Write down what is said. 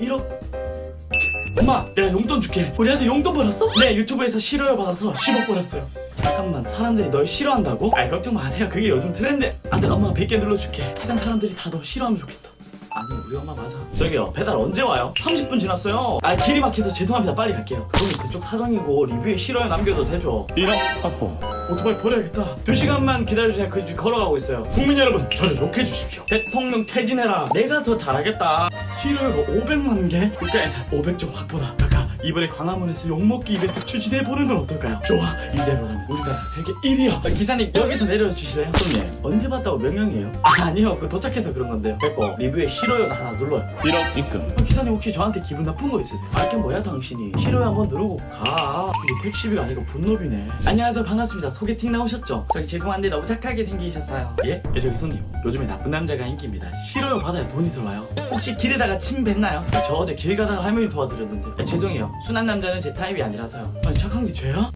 1억 엄마 내가 용돈 줄게. 우리 아들 용돈 벌었어? 네 유튜브에서 싫어요 받아서 10억 벌었어요. 잠깐만 사람들이 널 싫어한다고? 아 걱정 마세요. 그게 요즘 트렌드. 아들 엄마 100개 눌러줄게. 세상 사람들이 다 너 싫어하면 좋겠다. 아니 우리 엄마 맞아. 저기요 배달 언제 와요? 30분 지났어요. 아 길이 막혀서 죄송합니다. 빨리 갈게요. 그건 그쪽 사정이고 리뷰에 싫어요 남겨도 되죠? 1억 확보. 오토바이 버려야겠다. 두 시간만 기다려주세요. 그 걸어가고 있어요. 국민 여러분, 저를 욕해 주십시오. 대통령 퇴진해라. 내가 더 잘하겠다. 치료가 500만 개? 국가에서 500점 확보다. 그가 이번에 광화문에서 욕먹기 이벤트 추진해 보는 건 어떨까요? 좋아. 이대로라면 우리나라 세계 1위야. 기사님 여기서 내려주실래요? 손님 언제 봤다고 몇 명이에요? 아, 아니요. 그 도착해서 그런 건데요. 됐고 리뷰에 싫어요 하나 눌러요. 1억 입금. 어, 기사님 혹시 저한테 기분 나쁜 거 있으세요? 알게 뭐야 당신이 싫어요 한번 누르고 가 이게 택시비가 아니고 분노비네 안녕하세요 반갑습니다 소개팅 나오셨죠? 저기 죄송한데 너무 착하게 생기셨어요 예? 예 저기 손님 요즘에 나쁜 남자가 인기입니다 싫어요 받아야 돈이 들어와요 혹시 길에다가 침 뱉나요? 저 어제 길 가다가 할머니 도와드렸는데 예, 죄송해요 순한 남자는 제 타입이 아니라서요 아니 착한 게 죄야?